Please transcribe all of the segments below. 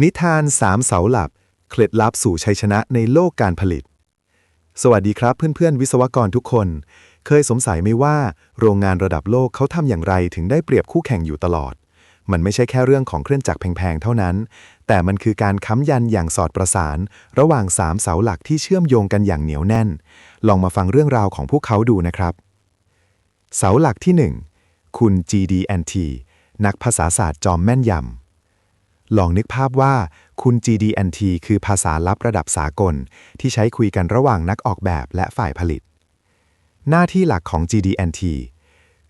นิทานสามเสาหลัก เคล็ดลับสู่ชัยชนะในโลกการผลิต สวัสดีครับเพื่อนๆ วิศวกรทุกคน เคยสงสัยไหมว่า โรงงานระดับโลกเขาทำอย่างไรถึงได้เปรียบคู่แข่งอยู่ตลอด มันไม่ใช่แค่เรื่องของเครื่องจักรแพงๆ เท่านั้น แต่มันคือการค้ำยันอย่างสอดประสาน ระหว่างสามเสาหลักที่เชื่อมโยงกันอย่างเหนียวแน่น ลองมาฟังเรื่องราวของพวกเขาดูนะครับ เสาหลักที่ 1 คุณ GD&T นักภาษาศาสตร์จอมแม่นยำ ลองนึกภาพว่าคุณ GD&T คือภาษาลับระดับสากล ที่ใช้คุยกันระหว่างนักออกแบบและฝ่ายผลิต หน้าที่หลักของ GD&T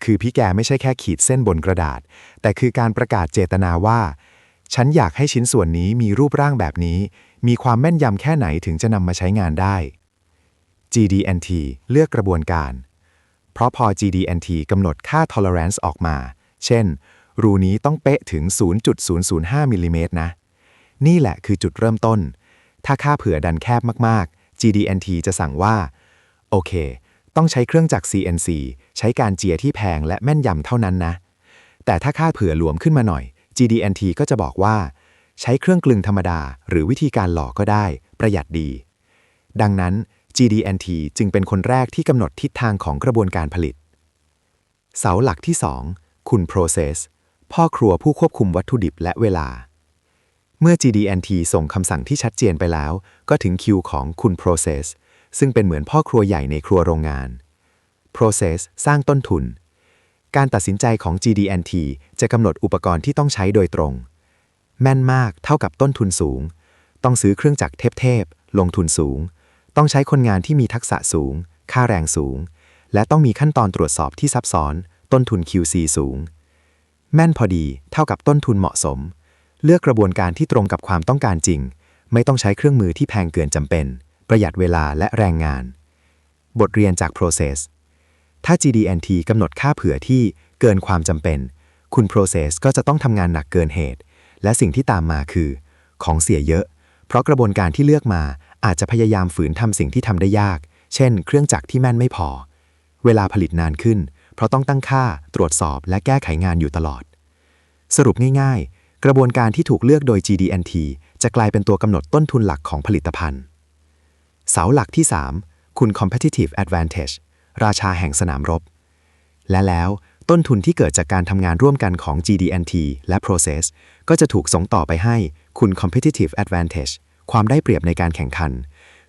คือพี่แกไม่ใช่แค่ขีดเส้นบนกระดาษ แต่คือการประกาศเจตนาว่า ฉันอยากให้ชิ้นส่วนนี้มีรูปร่างแบบนี้ มีความแม่นยำแค่ไหนถึงจะนำมาใช้งานได้ GD&T เลือกกระบวนการ เพราะพอ GD&T กำหนดค่า tolerance ออกมา เช่น รูนี้ต้องเป๊ะถึง 0.005มิลลิเมตรนะ นี่แหละคือจุดเริ่มต้น ถ้าค่าเผื่อดันแคบมากๆ GD&T จะสั่งว่า โอเค ต้องใช้เครื่องจักร CNC ใช้การเจียที่แพงและแม่นยำเท่านั้นนะ แต่ถ้าค่าเผื่อหลวมขึ้นมาหน่อย GD&T ก็จะบอกว่า ใช้เครื่องกลึงธรรมดา หรือวิธีการหล่อก็ได้ ประหยัดดี ดังนั้น GD&T จึงเป็นคนแรกที่กำหนดทิศทางของกระบวนการผลิต เสาหลักที่ 2 คุณ Process พ่อครัวผู้ควบคุมวัตถุดิบและเวลา เมื่อ GD&T ส่งคำสั่งที่ชัดเจนไปแล้ว ก็ถึงคิวของคุณ Process ซึ่งเป็นเหมือนพ่อครัวใหญ่ในครัวโรงงาน Process สร้างต้นทุน การตัดสินใจของ GD&T จะกำหนดอุปกรณ์ที่ต้องใช้โดยตรง แม่นมากเท่ากับต้นทุนสูง ต้องซื้อเครื่องจักรเทพๆลงทุนสูง ต้องใช้คนงานที่มีทักษะสูง ค่าแรงสูง และต้องมีขั้นตอนตรวจสอบที่ซับซ้อน ต้นทุน QC สูง แม่นพอดีเท่ากับต้นทุนเหมาะสม เลือกกระบวนการที่ตรงกับความต้องการจริง ไม่ต้องใช้เครื่องมือที่แพงเกินจำเป็น ประหยัดเวลาและแรงงาน บทเรียนจาก process ถ้า GD&T กำหนดค่าเผื่อที่เกินความจำเป็น คุณ process ก็จะต้องทำงานหนักเกินเหตุ และสิ่งที่ตามมาคือ ของเสียเยอะ เพราะกระบวนการที่เลือกมาอาจจะพยายามฝืนทำสิ่งที่ทำได้ยาก เช่น เครื่องจักรที่แม่นไม่พอ เวลาผลิตนานขึ้น เพราะต้องตั้งค่า ตรวจสอบและแก้ไขงานอยู่ตลอด สรุปง่ายๆ กระบวนการที่ถูกเลือกโดย GD&T จะกลายเป็นตัวกำหนดต้นทุนหลักของผลิตภัณฑ์ เสาหลักที่ 3 คุณ competitive advantage ราชาแห่งสนามรบ และแล้วต้นทุนที่เกิดจากการทำงานร่วมกันของ GD&T และ Process ก็จะถูกส่งต่อไปให้คุณ competitive advantage ความได้เปรียบในการแข่งขัน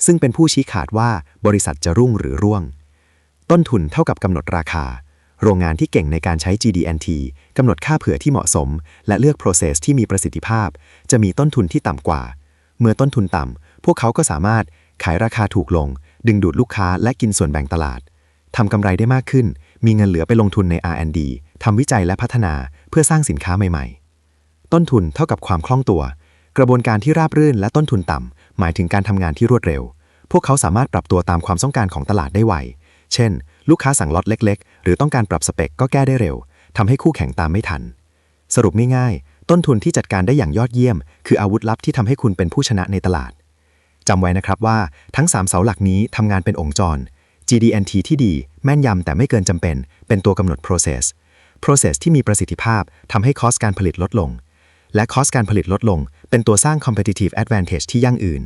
ซึ่งเป็นผู้ชี้ขาดว่าบริษัทจะรุ่งหรือร่วง ต้นทุนเท่ากับกำหนดราคา โรงงานที่เก่งในการใช้ GD&T กำหนดค่าเผื่อที่เหมาะสม และเลือก process ที่มีประสิทธิภาพ จะมีต้นทุนที่ต่ำกว่า เมื่อต้นทุนต่ำ พวกเขาก็สามารถขายราคาถูกลง ดึงดูดลูกค้าและกินส่วนแบ่งตลาดทำกำไรได้มากขึ้น มีเงินเหลือไปลงทุนใน R&D ทำวิจัยและพัฒนาเพื่อสร้างสินค้าใหม่ ๆ ต้นทุนเท่ากับความคล่องตัว กระบวนการที่ราบรื่นและต้นทุนต่ำ หมายถึงการทำงานที่รวดเร็ว พวกเขาสามารถปรับตัวตามความต้องการของตลาดได้ไว เช่น ลูกค้าสั่งล็อตเล็ก ๆ หรือต้องการปรับสเปคก็แก้ได้เร็วทำให้คู่แข่งตามไม่ทัน สรุปง่ายๆ ต้นทุนที่จัดการได้อย่างยอดเยี่ยม คืออาวุธลับที่ทำให้คุณเป็นผู้ชนะในตลาดจำไว้นะครับว่าทั้ง 3 เสาหลักนี้ทำงานเป็นองค์จร G D N T ที่ดี แม่นยำแต่ไม่เกินจำเป็น เป็นตัวกำหนด process process ที่มีประสิทธิภาพทำให้คอสการผลิตลดลง และคอสการผลิตลดลง เป็นตัวสร้าง competitive advantage ที่ยั่งยืน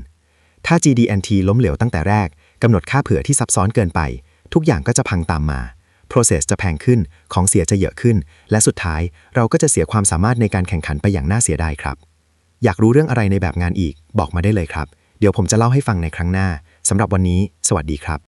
ถ้า G D N T ล้มเหลวตั้งแต่แรกกำหนดค่าเผื่อที่ซับซ้อนเกินไป ทุกอย่างก็จะพังตามมา process จะแพงขึ้น ของเสียจะเยอะขึ้น และสุดท้ายเราก็จะเสียความสามารถในการแข่งขันไปอย่างน่าเสียดายครับ อยากรู้เรื่องอะไรในแบบงานอีก บอกมาได้เลยครับ เดี๋ยวผมจะเล่าให้ฟังในครั้งหน้าสำหรับวันนี้ สวัสดีครับ